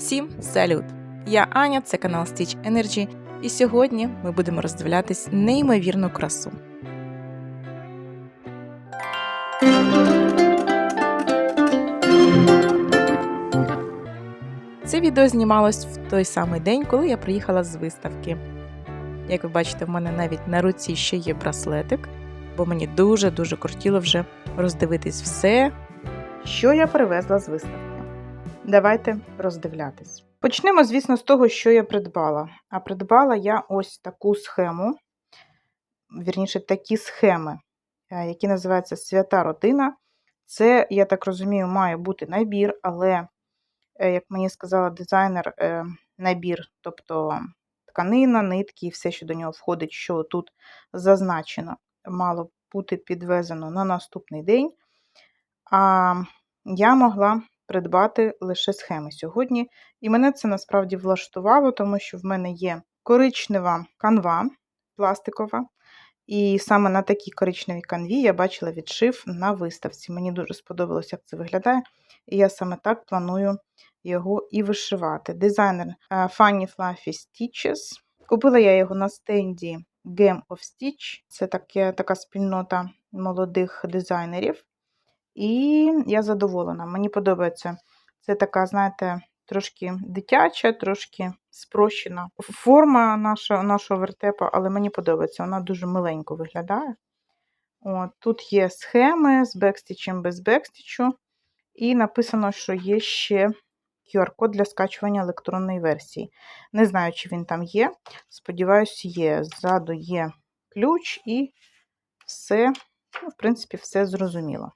Всім салют! Я Аня, це канал Stitch Energy, і сьогодні ми будемо роздивлятись неймовірну красу. Це відео знімалось в той самий день, коли я приїхала з виставки. Як ви бачите, в мене навіть на руці ще є браслетик, бо мені дуже-дуже кортіло вже роздивитись все, що я привезла з виставки. Давайте роздивлятись. Почнемо, звісно, з того, що я придбала. А придбала я ось таку схему, вірніше, такі схеми, е, які називаються Свята родина. Це, я так розумію, має бути набір, але, е, як мені сказала дизайнер, е, набір, тобто тканина, нитки і все, що до нього входить, що тут зазначено, мало бути підвезено на наступний день. А я могла придбати лише схеми сьогодні. І мене це насправді влаштувало, тому що в мене є коричнева канва пластикова. І саме на такій коричневій канві я бачила відшив на виставці. Мені дуже сподобалось, як це виглядає. І я саме так планую його і вишивати. Дизайнер е, Funny Fluffy Stitches. Купила я його на стенді Game of Stitch. Це таке, така спільнота молодих дизайнерів. І я задоволена. Мені подобається. Це така, знаєте, трошки дитяча, трошки спрощена форма нашого, нашого вертепа, але мені подобається, вона дуже миленько виглядає. От, Тут є схеми з бекстічем без бекстічу. І написано, що є ще QR-код для скачування електронної версії. Не знаю, чи він там є. Сподіваюсь, є. Ззаду є ключ і все, ну, в принципі, все зрозуміло.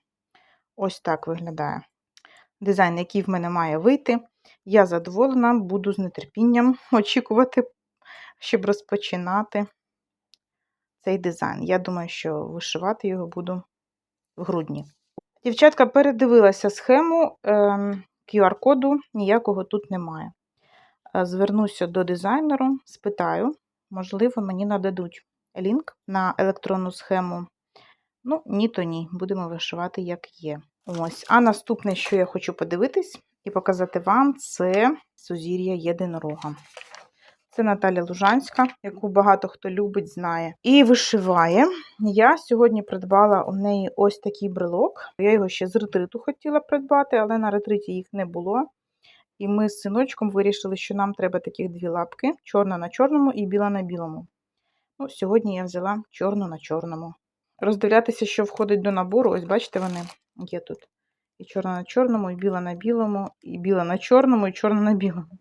Ось так виглядає дизайн, який в мене має вийти. Я задоволена, буду з нетерпінням очікувати, щоб розпочинати цей дизайн. Я думаю, що вишивати його буду в грудні. Дівчатка передивилася схему QR-коду, ем, ніякого тут немає. Е, звернуся до дизайнеру, спитаю, можливо, мені нададуть лінк на електронну схему. Ну, ні, то ні, будемо вишивати, як є. Ось. А наступне, що я хочу подивитись і показати вам, це сузір'я єдинорога. Це Наталя Лужанська, яку багато хто любить, знає. І вишиває. Я сьогодні придбала у неї ось такий брелок. Я його ще з ретриту хотіла придбати, але на ретриті їх не було. І ми з синочком вирішили, що нам треба таких дві лапки: чорна на чорному і біла на білому. Ну, Сьогодні я взяла чорну на чорному. Роздивлятися, що входить до набору, ось бачите, вони Є тут і чорна на чорному, і біла на білому, і біла на чорному, і чорна на білому.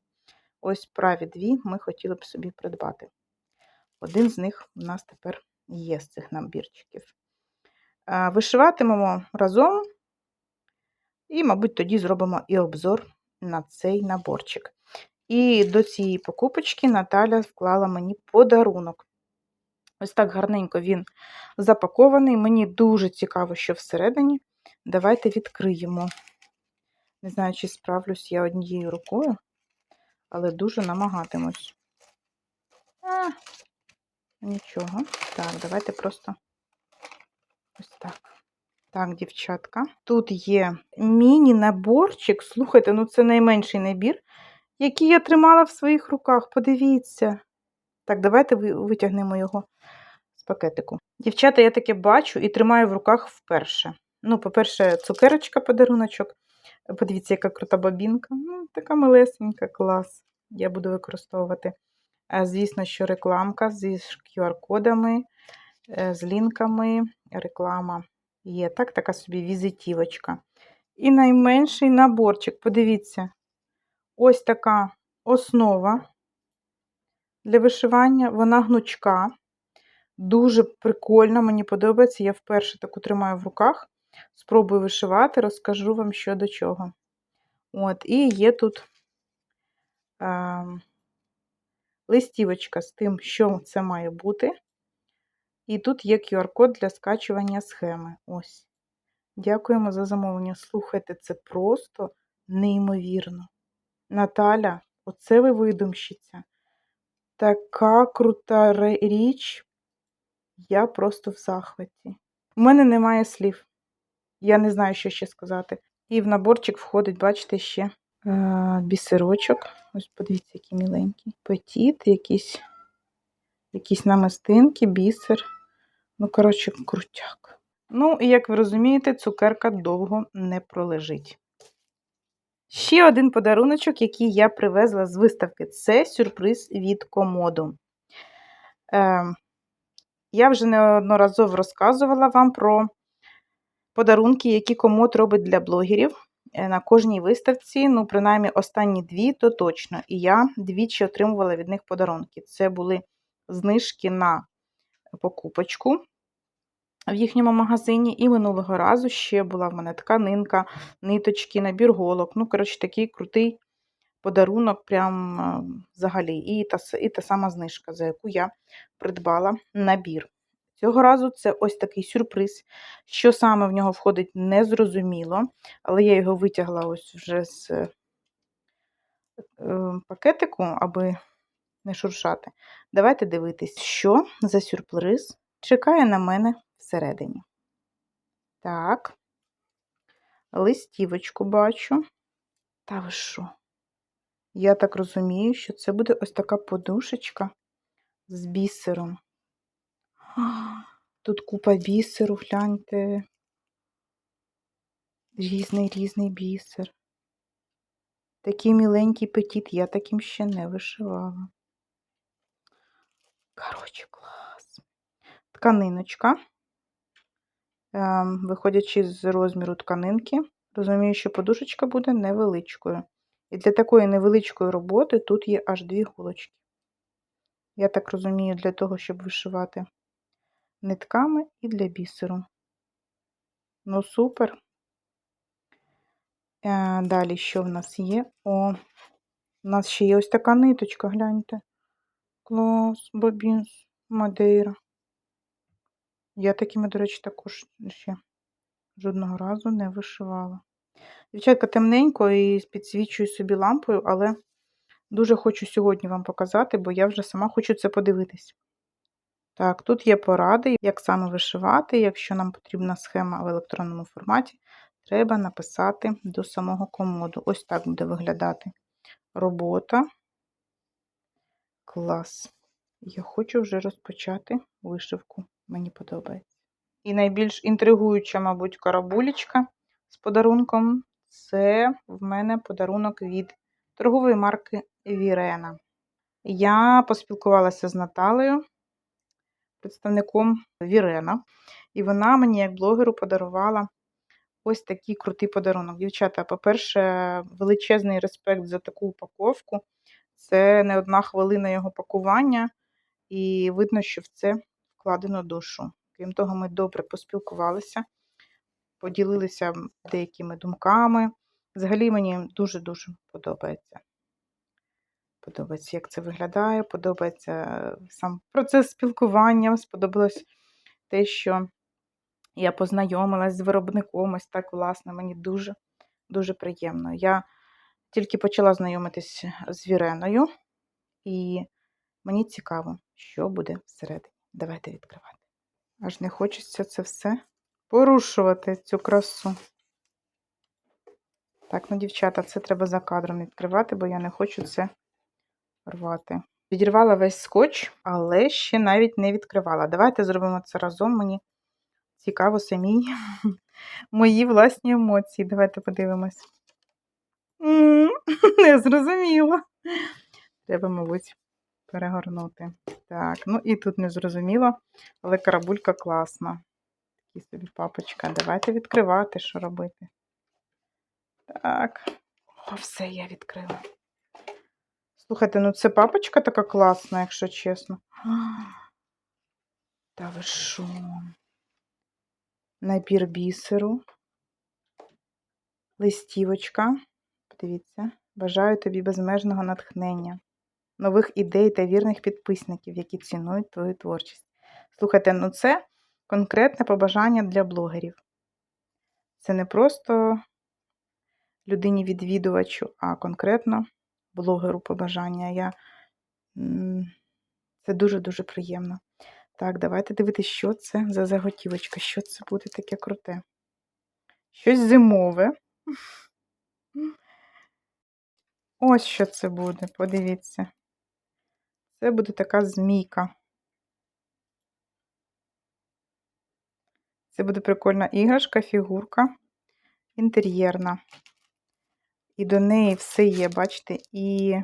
Ось праві дві ми хотіли б собі придбати. Один з них у нас тепер є з цих набірчиків. Вишиватимемо разом, і, мабуть, тоді зробимо і обзор на цей наборчик. І до цієї покупочки Наталя вклала мені подарунок. Ось так гарненько він запакований. Мені дуже цікаво, що всередині. Давайте відкриємо. Не знаю, чи справлюсь я однією рукою, але дуже намагатимусь. А, Нічого. Так, давайте просто ось так. Так, дівчатка. Тут є міні-наборчик. Слухайте, ну це найменший набір, який я тримала в своїх руках. Подивіться. Так, давайте витягнемо його з пакетику. Дівчата, я таке бачу і тримаю в руках вперше. Ну, по-перше, цукерочка подаруночок. Подивіться, яка крута бабінка. Ну, Така малесенька, клас. Я буду використовувати. Звісно, що рекламка з QR-кодами, е, з лінками, реклама є. Так, така собі візитівочка. І найменший наборчик, подивіться, ось така основа для вишивання, вона гнучка. Дуже прикольна, мені подобається. Я вперше таку тримаю в руках. Спробую вишивати, розкажу вам що до чого. От, І є тут е, листівочка з тим, що це має бути. І тут є QR-код для скачування схеми. Ось. Дякуємо за замовлення. Слухайте, це просто неймовірно. Наталя, оце ви видумщиця. Така крута річ. Я просто в захваті. У мене немає слів. Я не знаю, що ще сказати. І в наборчик входить, бачите, ще е, бісерочок. Ось подивіться, який міленький. Петіт, якісь, якісь намистинки, бісер. Ну, коротше, крутяк. Ну, і як ви розумієте, цукерка довго не пролежить. Ще один подаруночок, який я привезла з виставки, це сюрприз від комоду. Е, я вже неодноразово розказувала вам про подарунки, які комод робить для блогерів. Е, На кожній виставці, ну, принаймні, останні дві, то точно. І я двічі отримувала від них подарунки. Це були знижки на покупочку в їхньому магазині. І минулого разу ще була в мене тканинка, ниточки, набір голок. Ну, коротше, такий крутий подарунок, прям е, взагалі. І та, і та сама знижка, за яку я придбала набір. Цього разу це ось такий сюрприз. Що саме в нього входить, не зрозуміло, але я його витягла ось вже з е, пакетику, аби не шуршати. Давайте дивитись, що за сюрприз чекає на мене всередині. Так, листівочку бачу. Та ви що? Я так розумію, що це буде ось така подушечка з бісером. Тут купа бісеру, гляньте. Різний різний бісер. Такий міленький петіт, я таким ще не вишивала. Коротше, клас. Тканиночка. Ем, Виходячи з розміру тканинки, розумію, що подушечка буде невеличкою. І для такої невеличкої роботи тут є аж дві голочки. Я так розумію, для того, щоб вишивати нитками і для бісеру. Ну, супер. Е, Далі, що в нас є? О, у нас ще є ось така ниточка, гляньте. Клас, бобінс, Мадейра. Я такими, до речі, також ще жодного разу не вишивала. Дівчатка темненько і підсвічую собі лампою, але дуже хочу сьогодні вам показати, бо я вже сама хочу це подивитись. Так, тут є поради, як саме вишивати. Якщо нам потрібна схема в електронному форматі, треба написати до самого комоду. Ось так буде виглядати робота. Клас. Я хочу вже розпочати вишивку. Мені подобається. І найбільш інтригуюча, мабуть, карабулечка з подарунком це в мене подарунок від торгової марки Вірена. Я поспілкувалася з Наталею, представником Вірена, і вона мені, як блогеру, подарувала ось такий крутий подарунок. Дівчата, по-перше, величезний респект за таку упаковку. Це не одна хвилина його пакування, і видно, що в це вкладено душу. Крім того, ми добре поспілкувалися, поділилися деякими думками. Взагалі мені дуже-дуже подобається. Подобається, як це виглядає, подобається сам процес спілкування. Сподобалось те, що я познайомилась з виробником, ось так, власне, мені дуже дуже приємно. Я тільки почала знайомитись з Віреною, і мені цікаво, що буде всередині. Давайте відкривати. Аж не хочеться це все порушувати, цю красу. Так, ну, дівчата, це треба за кадром відкривати, бо я не хочу це рвати. Відірвала весь скотч, але ще навіть не відкривала. Давайте зробимо це разом. Мені цікаво самій мої власні емоції. Давайте подивимось. Не зрозуміла. Треба, мабуть, перегорнути. Так, ну і тут не зрозуміло, але карабулька класна. Такий собі папочка. Давайте відкривати, що робити. Так. О, все, я відкрила. Слухайте, ну це папочка така класна, якщо чесно. Та ви що? Набір бісеру. Листівочка. Подивіться. Бажаю тобі безмежного натхнення, нових ідей та вірних підписників, які цінують твою творчість. Слухайте, ну це конкретне побажання для блогерів. Це не просто людині-відвідувачу, а конкретно блогеру побажання. Я... Це дуже-дуже приємно. Так, давайте дивитися, що це за заготівочка, що це буде таке круте. Щось зимове. Ось що це буде, подивіться. Це буде така змійка. Це буде прикольна іграшка, фігурка інтер'єрна. І до неї все є, бачите, і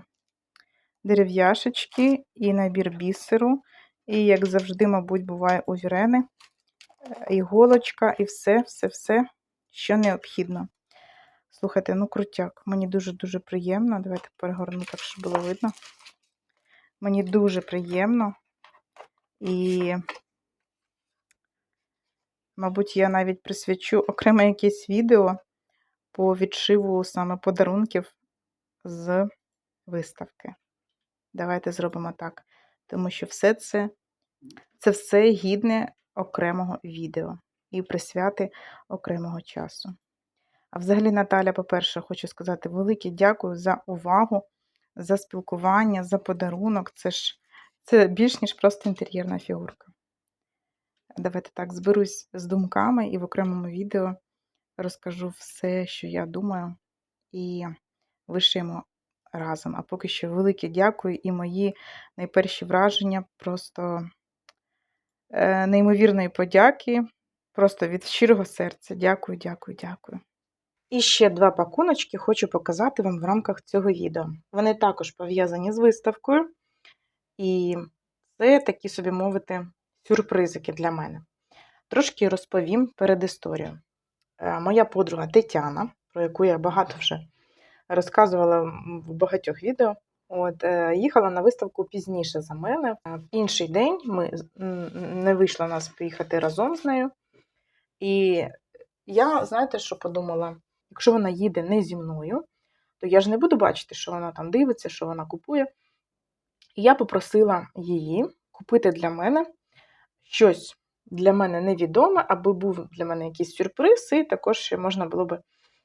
дерев'яшечки, і набір бісеру, і, як завжди, мабуть, буває у Вірени, іголочка, і все, все, все, що необхідно. Слухайте, ну крутяк, мені дуже-дуже приємно. Давайте перегорну так, щоб було видно. Мені дуже приємно. І, мабуть, я навіть присвячу окреме якесь відео по відшиву саме подарунків з виставки. Давайте зробимо так. Тому що все це, це все гідне окремого відео і присвяти окремого часу. А взагалі, Наталя, по-перше, хочу сказати велике дякую за увагу, за спілкування, за подарунок. Це ж це більш ніж просто інтер'єрна фігурка. Давайте так, зберусь з думками і в окремому відео розкажу все, що я думаю, і вишиємо разом. А поки що велике дякую і мої найперші враження просто е, неймовірної подяки. Просто від щирого серця. Дякую, дякую, дякую. І ще два пакуночки хочу показати вам в рамках цього відео. Вони також пов'язані з виставкою, і це такі собі мовити сюрпризики для мене. Трошки розповім перед історією. Е, Моя подруга Тетяна, про яку я багато вже розказувала в багатьох відео, от, е, їхала на виставку пізніше за мене. Е, В інший день ми не вийшло нас поїхати разом з нею. І я, знаєте, що подумала? Якщо вона їде не зі мною, то я ж не буду бачити, що вона там дивиться, що вона купує. І я попросила її купити для мене щось для мене невідоме, аби був для мене якийсь сюрприз, і також можна було б,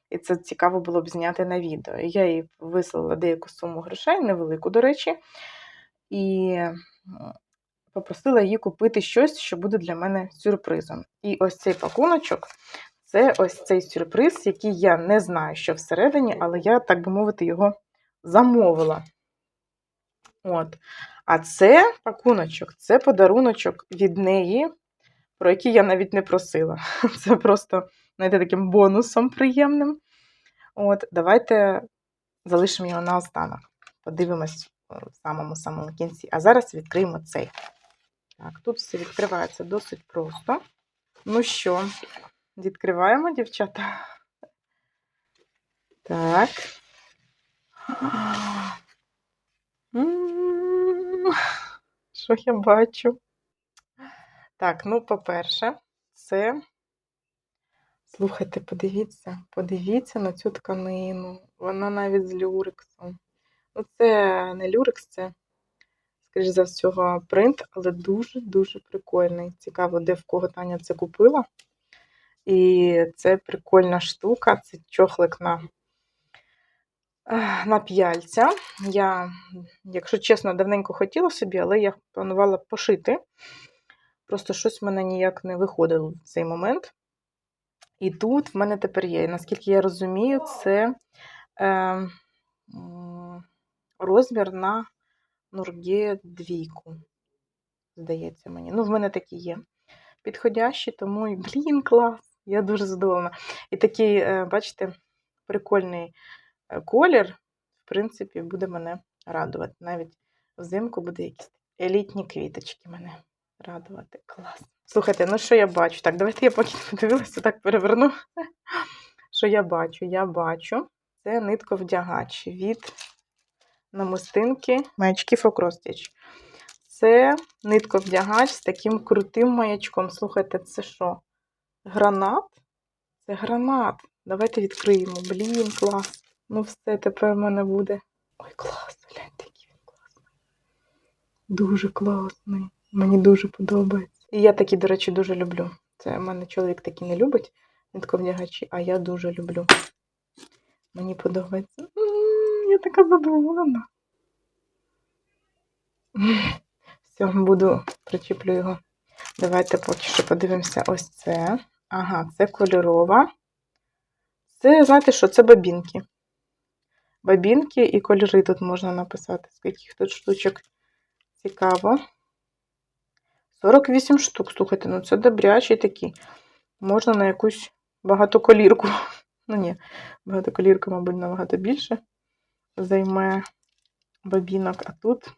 і це цікаво було б зняти на відео. Я їй вислала деяку суму грошей, невелику, до речі, і попросила її купити щось, що буде для мене сюрпризом. І ось цей пакуночок це ось цей сюрприз, який я не знаю, що всередині, але я, так би мовити, його замовила. От. А це пакуночок, це подаруночок від неї, про який я навіть не просила. Це просто, знаєте, таким бонусом приємним. От, Давайте залишимо його на останок. Подивимось в самому-самому кінці. А зараз відкриємо цей. Так, тут все відкривається досить просто. Ну що, відкриваємо, дівчата? Так. Що я бачу? Так, ну, по-перше, це. Слухайте, подивіться, подивіться на цю тканину. Вона навіть з люрексом. Ну, це не люрекс, це, скоріш за всього, принт, але дуже-дуже прикольний. Цікаво, де в кого Таня це купила. І це прикольна штука, це чохлик на на п'яльця. Я, якщо чесно, давненько хотіла собі, але я планувала пошити. Просто щось в мене ніяк не виходило в цей момент. І тут в мене тепер є. наскільки я розумію, це е, розмір на Нурге двійку. Здається мені. Ну, в мене такі є підходящі, тому, і блін, клас! Я дуже задоволена. І такий, е, бачите, прикольний Е, колір, в принципі, буде мене радувати. Навіть взимку буде якісь елітні квіточки мене радувати. Клас. Слухайте, ну що я бачу? Так, давайте я поки подивилася, так переверну. Що я бачу? Я бачу це нитковдягач від намистинки маячків Окростіч. Це нитковдягач з таким крутим маячком. Слухайте, це що? Гранат? Це гранат. Давайте відкриємо. Блін, клас. Ну, все, тепер в мене буде. Ой, клас, гляньте, який він класний. Дуже класний. Мені дуже подобається. І я такі, до речі, дуже люблю. Це в мене чоловік такий не любить нитковнягачі, а я дуже люблю. Мені подобається. Я така задоволена. Все, буду причіплю його. Давайте поки що подивимося ось це. Ага, це кольорова. Це, знаєте що, це бабінки бабінки і кольори тут можна написати. Скільки тут штучок цікаво. 48 штук, слухайте, ну це добрячі такі. Можна на якусь багатоколірку. Ну ні, багатоколірка, мабуть, набагато більше займе бабінок, а тут.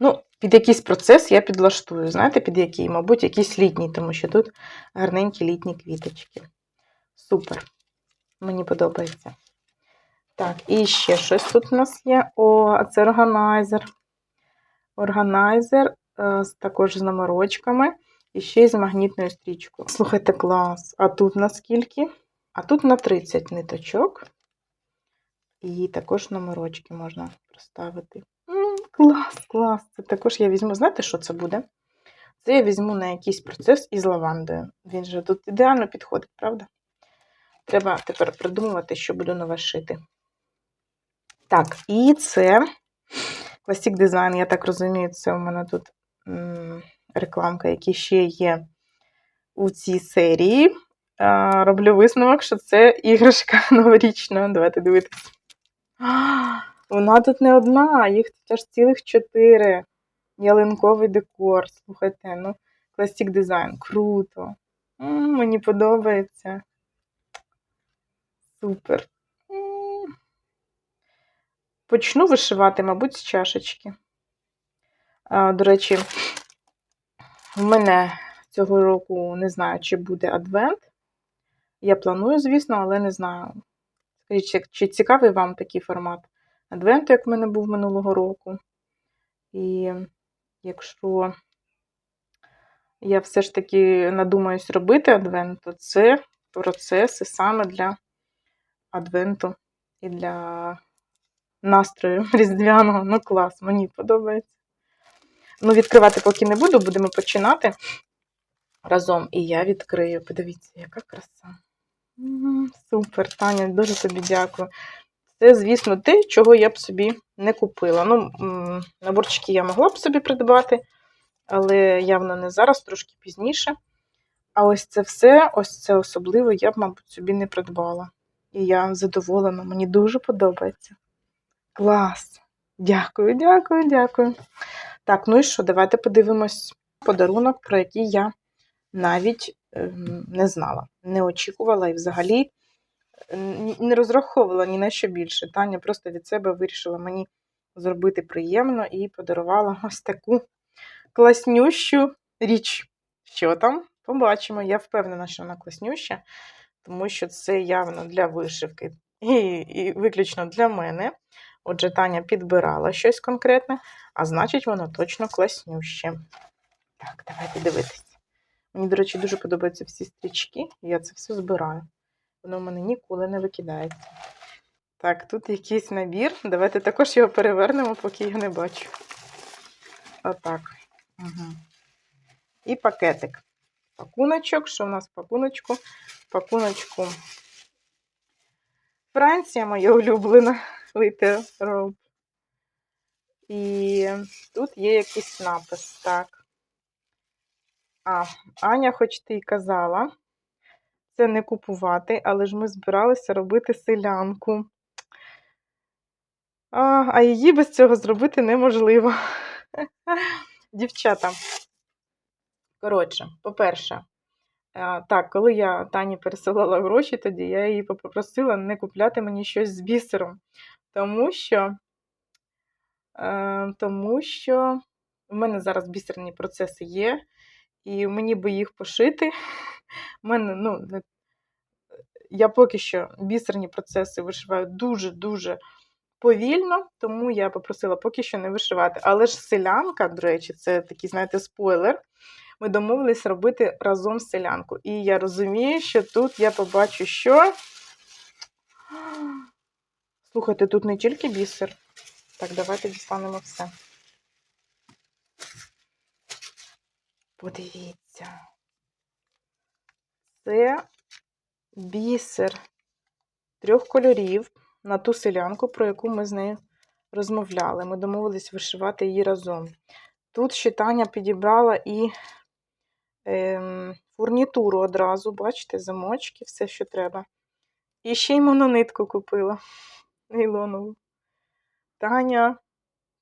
Ну, під якийсь процес я підлаштую. Знаєте, під який? Мабуть, якийсь літній, тому що тут гарненькі літні квіточки. Супер. Мені подобається. Так, і ще щось тут у нас є. О, це органайзер. Органайзер е, також з номерочками і ще й з магнітною стрічкою. Слухайте, клас. А тут на скільки? А тут на 30 ниточок. І також номерочки можна проставити. Клас, клас. Це також я візьму. Знаєте, що це буде? Це я візьму на якийсь процес із лавандою. Він же тут ідеально підходить, правда? Треба тепер придумувати, що буду нове шити. Так, і це Classic Design, я так розумію, це у мене тут рекламка, які ще є у цій серії. Роблю висновок, що це іграшка новорічна. Давайте дивитися. Вона тут не одна, їх тут аж цілих чотири. Ялинковий декор. Слухайте, ну, Classic Design. Круто. М, Мені подобається. Супер. М. Почну вишивати, мабуть, з чашечки. А, До речі, в мене цього року не знаю, чи буде адвент. Я планую, звісно, але не знаю. Скажіть, чи цікавий вам такий формат адвенту, як в мене був минулого року? І якщо я все ж таки надумаюсь робити адвент, то це процеси саме для адвенту і для настрою різдвяного. Ну, клас, мені подобається. Ну, відкривати поки не буду, будемо починати разом. І я відкрию. Подивіться, яка краса. Супер, Таня, дуже тобі дякую. Це, звісно, те, чого я б собі не купила. Ну, наборчики я могла б собі придбати, але явно не зараз, трошки пізніше. А ось це все, ось це особливо, я б, мабуть, собі не придбала. І я задоволена, мені дуже подобається. Клас! Дякую, дякую, дякую. Так, ну і що, давайте подивимось подарунок, про який я навіть ем, не знала, не очікувала і взагалі не розраховувала ні на що більше. Таня просто від себе вирішила мені зробити приємно і подарувала ось таку класнющу річ. Що там? Побачимо. Я впевнена, що вона класнюща, тому що це явно для вишивки і, і виключно для мене. Отже, Таня підбирала щось конкретне, а значить, воно точно класнюще. Так, давайте дивитись. Мені, до речі, дуже подобаються всі стрічки, я це все збираю. Воно в мене ніколи не викидається. Так, тут якийсь набір. Давайте також його перевернемо, поки я не бачу. Отак. Угу. І пакетик. Пакуночок. Що в нас пакуночку? Пакуночку. Франція моя улюблена. Литер Rope. І тут є якийсь напис. Так. А, Аня, хоч ти й казала, це не купувати, але ж ми збиралися робити селянку. А, а її без цього зробити неможливо. Дівчата. Коротше, по-перше, так, коли я Тані пересилала гроші, тоді я її попросила не купляти мені щось з бісером. Тому що, е, тому що в мене зараз бісерні процеси є, і мені би їх пошити. У мене, ну, не- я поки що бісерні процеси вишиваю дуже-дуже повільно, тому я попросила поки що не вишивати. Але ж селянка, до речі, це такий, знаєте, спойлер. Ми домовились робити разом селянку. І я розумію, що тут я побачу, що. Слухайте, тут не тільки бісер. Так, давайте дістанемо все. Подивіться. Це бісер трьох кольорів на ту селянку, про яку ми з нею розмовляли. Ми домовились вишивати її разом. Тут ще Таня підібрала і ем, фурнітуру одразу, бачите, замочки, все, що треба. І ще й мононитку купила. нейлонову. Таня.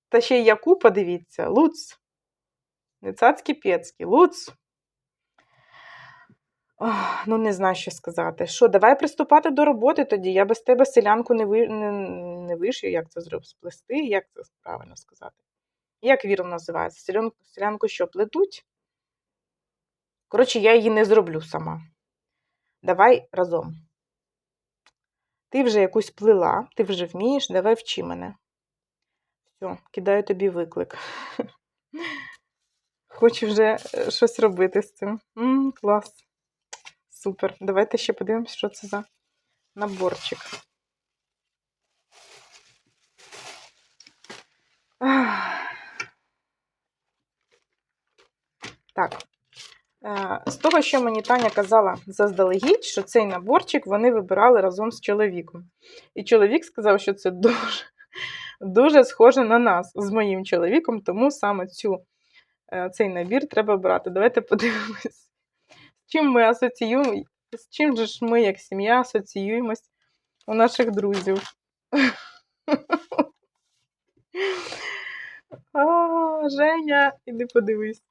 Та ще й яку, подивіться, Луц. Не цацькі пецькі, Луц. Ох, ну, не знаю, що сказати. Що, давай приступати до роботи тоді. Я без тебе селянку не, ви... не, не вишию, як це зробити, сплести, як це правильно сказати. Як вірно називається? Селянку, селянку що, плетуть? Коротше, я її не зроблю сама. Давай разом. Ти вже якусь плела, ти вже вмієш, давай вчи мене. Все, кидаю тобі виклик. Хочу вже е, щось робити з цим. М, клас. Супер. Давайте ще подивимось, що це за наборчик. Так. Е, З того, що мені Таня казала заздалегідь, що цей наборчик вони вибирали разом з чоловіком. І чоловік сказав, що це дуже, дуже схоже на нас з моїм чоловіком, тому саме цю, е, цей набір треба брати. Давайте подивимось, чим ми асоціюємо, з чим же ж ми, як сім'я, асоціюємось у наших друзів. А, Женя, іди подивись.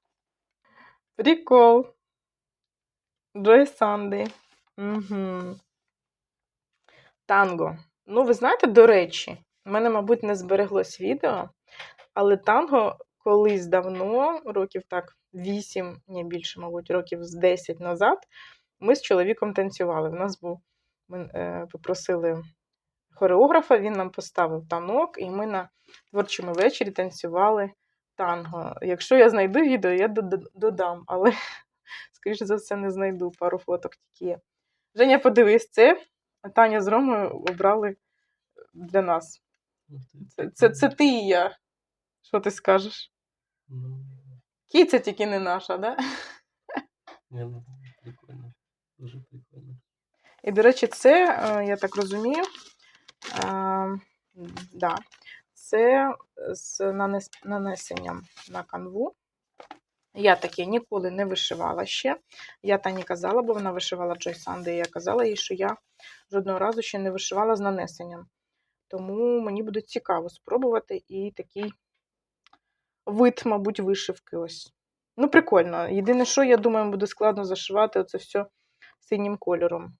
Прикол. Джой Санди. Угу. Танго. Ну, ви знаєте, до речі, в мене, мабуть, не збереглось відео, але танго колись давно, років так 8, ні більше, мабуть, років з 10 назад, ми з чоловіком танцювали. В нас був, ми е, попросили хореографа, він нам поставив танок, і ми на творчому вечорі танцювали танго. Якщо я знайду відео, я додам, але, скоріше за все, не знайду пару фоток тільки є. Женя, подивись, це Таня з Ромою обрали для нас. Це, це, це ти і я. Що ти скажеш? Кіця тільки не наша, да? не, ну, прикольно. Дуже прикольно. І, до речі, це, е, я так розумію, е, да, це з нанес- нанесенням на канву. Я таке ніколи не вишивала ще. Я Тані казала, бо вона вишивала Джой Санди, і я казала їй, що я жодного разу ще не вишивала з нанесенням. Тому мені буде цікаво спробувати і такий вид, мабуть, вишивки ось. Ну, прикольно. Єдине, що, я думаю, буде складно зашивати оце все синім кольором.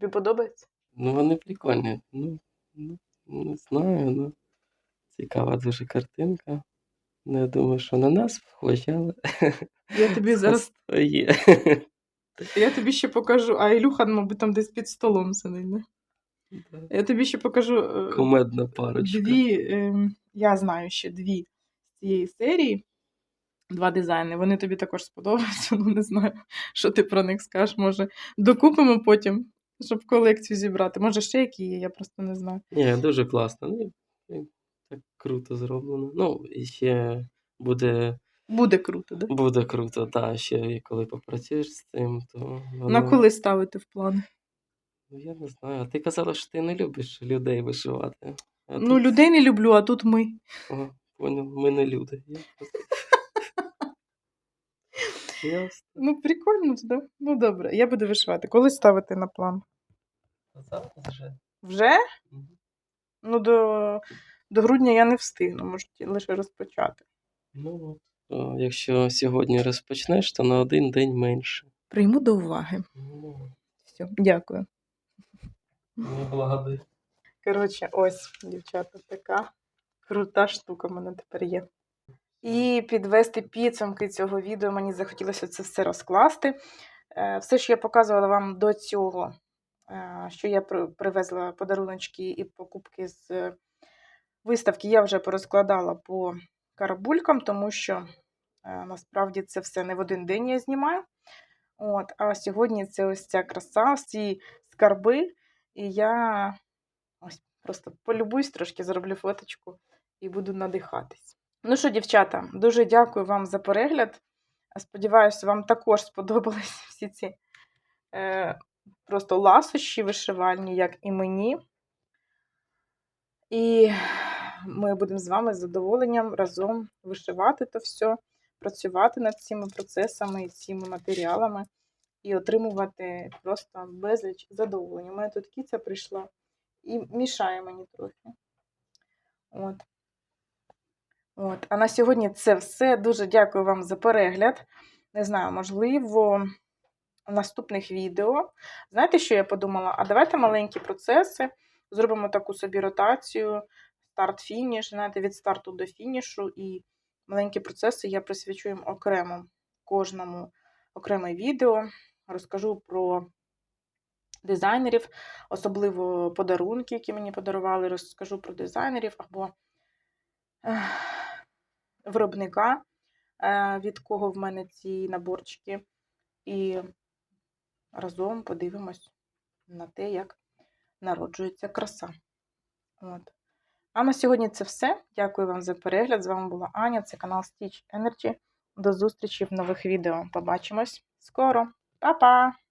Тобі подобається? Ну, вони прикольні. Ну, ну, не знаю, ну. Цікава дуже картинка. Ну, я думаю, що на нас схоже, але Я тобі зараз є. я тобі ще покажу, а Ілюха, мабуть, там десь під столом сидить. не? Я тобі ще покажу е, Кумедна парочка. дві, ем, я знаю ще дві цієї серії. Два дизайни. Вони тобі також сподобаються, ну не знаю, що ти про них скажеш. Може, докупимо потім, щоб колекцію зібрати. Може, ще які є, я просто не знаю. Ні, дуже класно. Ну, так круто зроблено. Ну, і ще буде, Буде круто, да? буде круто, та ще коли попрацюєш з цим, то воно... На коли ставити в плани? Ну, я не знаю. А ти казала, що ти не любиш людей вишивати. А Ну, тут- людей не люблю, а тут ми. Ага, понял, ми не люди. Я просто- Ясно. Ну, прикольно, ж, да? Ну, добре, я буду вишивати. Коли ставити на план? А зараз вже. Вже? Мгм. Ну, до, до грудня я не встигну, можу ті- лише розпочати. Ну, от. Якщо сьогодні розпочнеш, то на один день менше. Прийму до уваги. Ну, Все, дякую. не благодарю. Коротше, ось, дівчата, така крута штука в мене тепер є. І підвести підсумки цього відео мені захотілося це все розкласти. Е, Все, що я показувала вам до цього, е, що я привезла подаруночки і покупки з виставки, я вже порозкладала по карабулькам, тому що е, насправді це все не в один день я знімаю. От, а сьогодні це ось ця краса, всі скарби. І я ось просто полюбуюсь трошки, зроблю фоточку і буду надихатись. Ну що, дівчата, дуже дякую вам за перегляд. Сподіваюся, вам також сподобались всі ці е, просто ласощі вишивальні, як і мені. І ми будемо з вами з задоволенням разом вишивати то все, працювати над цими процесами і цими матеріалами і отримувати просто безліч задоволення. У мене тут кіця прийшла і мішає мені трохи. От. От. А на сьогодні це все. Дуже дякую вам за перегляд. Не знаю, можливо, в наступних відео. Знаєте, що я подумала? А давайте маленькі процеси. Зробимо таку собі ротацію, старт-фініш, знаєте, від старту до фінішу. І маленькі процеси я присвячу їм окремо кожному окреме відео. Розкажу про дизайнерів, особливо подарунки, які мені подарували. Розкажу про дизайнерів або виробника, е, від кого в мене ці наборчики. І разом подивимось на те, як народжується краса. От. А на сьогодні це все. Дякую вам за перегляд. З вами була Аня, це канал Stitch Energy. До зустрічі в нових відео. Побачимось скоро. Па-па!